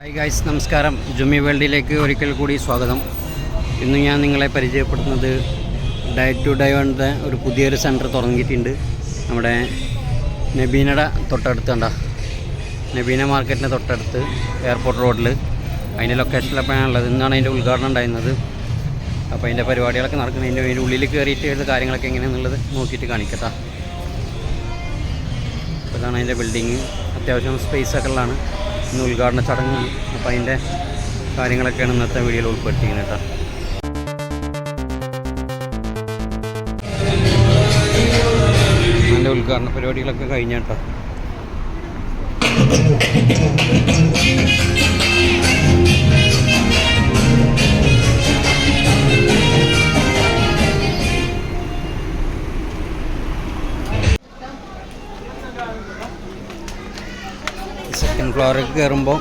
Hi guys നമസ്കാരം. ജുമി വേൾഡിലേക്ക് ഒരിക്കൽ കൂടി സ്വാഗതം. ഇന്ന് ഞാൻ നിങ്ങളെ പരിചയപ്പെടുത്തുന്നത് ഡയറ്റ് ടു ഡൈവണിന്റെ ഒരു പുതിയൊരു സെന്റർ തുടങ്ങിയിട്ടുണ്ട്. നമ്മുടെ നബീനയുടെ തൊട്ടടുത്ത് കണ്ട. നബീന മാർക്കറ്റിന്റെ തൊട്ടടുത്ത് എയർപോർട്ട് റോഡിൽ അതിന്റെ ലൊക്കേഷനിലപ്പോൾ ഉള്ളത് ഇന്നാണ് അതിന്റെ ഉദ്ഘാടനം ഉണ്ടായിരുന്നത്. അപ്പോൾ അതിന്റെ പരിപാടികളൊക്കെ നടക്കുന്നത് അതിന്റെ അതിന്റെ ഉള്ളിൽ കയറിയിട്ട് ഏത് കാര്യങ്ങളൊക്കെ എങ്ങനെയാണെന്നുള്ളത് നോക്കിയിട്ട് കാണിക്കട്ടാ. അപ്പോൾ ഇതാണ് അതിന്റെ ബിൽഡിങ് അത്യാവശ്യം സ്പേസ് ഒക്കെ ഉള്ളതാണ്. ഇന്ന് ഉദ്ഘാടന ചടങ്ങാണ് അപ്പോൾ അതിന്റെ കാര്യങ്ങളൊക്കെയാണ് ഇന്നത്തെ വീഡിയോയിൽ ഉൾപ്പെടുത്തിയിരിക്കുന്നത് കേട്ടോ. ഉദ്ഘാടന പരിപാടികളൊക്കെ കഴിഞ്ഞ കേട്ടോ. സെക്കൻഡ് ഫ്ലോറിലേക്ക് കയറുമ്പോൾ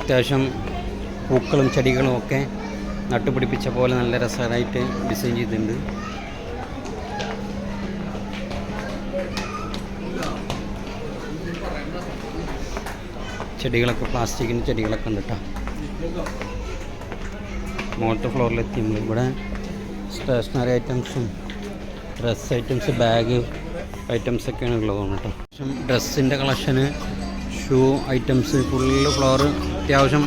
അത്യാവശ്യം പൂക്കളും ചെടികളും ഒക്കെ നട്ടുപിടിപ്പിച്ച പോലെ നല്ല രസകരമായിട്ട് ഡിസൈൻ ചെയ്തിട്ടുണ്ട്. ചെടികളൊക്കെ പ്ലാസ്റ്റിക്കിന്റെ ചെടികളൊക്കെ ഉണ്ട് കേട്ടോ. മുകളിലത്തെ ഫ്ലോറിലെത്തി നമ്മൾ ഇവിടെ സ്റ്റേഷനറി ഐറ്റംസും ഡ്രസ് ഐറ്റംസ് ബാഗ് ഐറ്റംസ് ഒക്കെയാണ് ഉള്ളതാണ് കേട്ടോ ഡ്രസ്സിന്റെ കളക്ഷന് ഷൂ ഐറ്റംസ് ഫുള്ള് ഫ്ലോർ അത്യാവശ്യം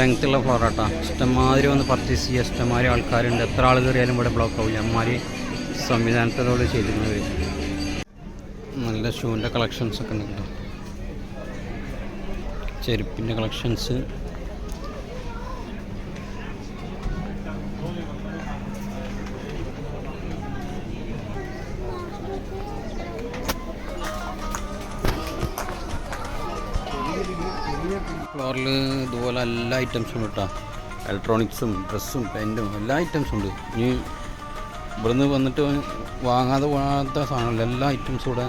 ലെങ്ത് ഉള്ള ഫ്ലോർ ആട്ടോ ഇഷ്ടംമാതിരി വന്ന് പർച്ചേസ് ചെയ്യുക ഇഷ്ടംമാതിരി ആൾക്കാരുണ്ട്. എത്ര ആൾ കയറിയാലും ഇവിടെ ബ്ലോക്ക് ആവില്ല അമ്മാതിരി സംവിധാനത്തോട് ചെയ്തിരുന്നത് നല്ല ഷൂവിന്റെ കളക്ഷൻസ് ഒക്കെ ഉണ്ട് കേട്ടോ. ചെരുപ്പിന്റെ കളക്ഷൻസ് ഫ്ലോറിൽ ഇതുപോലെ എല്ലാ ഐറ്റംസും കേട്ടോ ഇലക്ട്രോണിക്സും ഡ്രസ്സും പെന്റും എല്ലാ ഐറ്റംസും ഉണ്ട്. ഇനി ഇവിടുന്ന് വന്നിട്ട് വാങ്ങാതെ പോകാത്ത സാധനങ്ങളിൽ എല്ലാ ഐറ്റംസും ഇവിടെ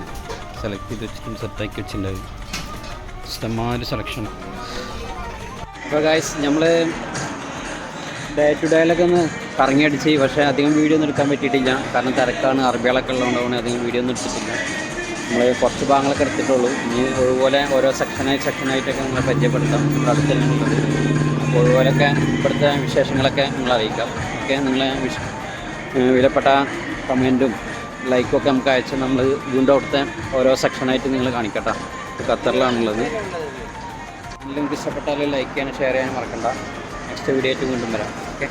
സെലക്ട് ചെയ്ത് വെച്ചിട്ടും സെറ്റാക്കി വെച്ചിട്ടുണ്ടാവും ഇഷ്ടംമാതിരി സെലക്ഷൻ ഇപ്പോൾ ഗായ്സ് നമ്മൾ ഡേ ടു ഡേയിലൊക്കെ ഒന്ന് കറങ്ങിയടിച്ച് പക്ഷേ അധികം വീഡിയോ ഒന്നും എടുക്കാൻ പറ്റിയിട്ടില്ല. കാരണം തിരക്കാണ് അറബികളൊക്കെ ഉള്ളതുകൊണ്ടാണ് അധികം വീഡിയോ ഒന്നും എടുത്തിട്ടില്ല. നമ്മൾ കുറച്ച് ഭാഗങ്ങളൊക്കെ എടുത്തിട്ടുള്ളൂ. ഇനി അതുപോലെ ഓരോ സെക്ഷനായി സെക്ഷനായിട്ടൊക്കെ നമ്മളെ പരിചയപ്പെടുത്താം. നമ്മുടെ അടുത്ത് തന്നെയുള്ളത് അപ്പോൾ അതുപോലെയൊക്കെ ഇവിടുത്തെ വിശേഷങ്ങളൊക്കെ നിങ്ങൾ അറിയിക്കാം. ഓക്കെ നിങ്ങൾ വിശ വിലപ്പെട്ട കമന്റും ലൈക്കും ഒക്കെ നമുക്ക് അയച്ച് നമ്മൾ വീണ്ടും അവിടുത്തെ ഓരോ സെക്ഷനായിട്ട് നിങ്ങൾ കാണിക്കട്ടെ. ഖത്തറിലാണുള്ളത്. നിങ്ങൾക്ക് ഇഷ്ടപ്പെട്ടാൽ ലൈക്ക് ചെയ്യാനും ഷെയർ ചെയ്യാനും മറക്കണ്ട. നെക്സ്റ്റ് വീഡിയോ ആയിട്ട് വീണ്ടും വരാം. ഓക്കെ.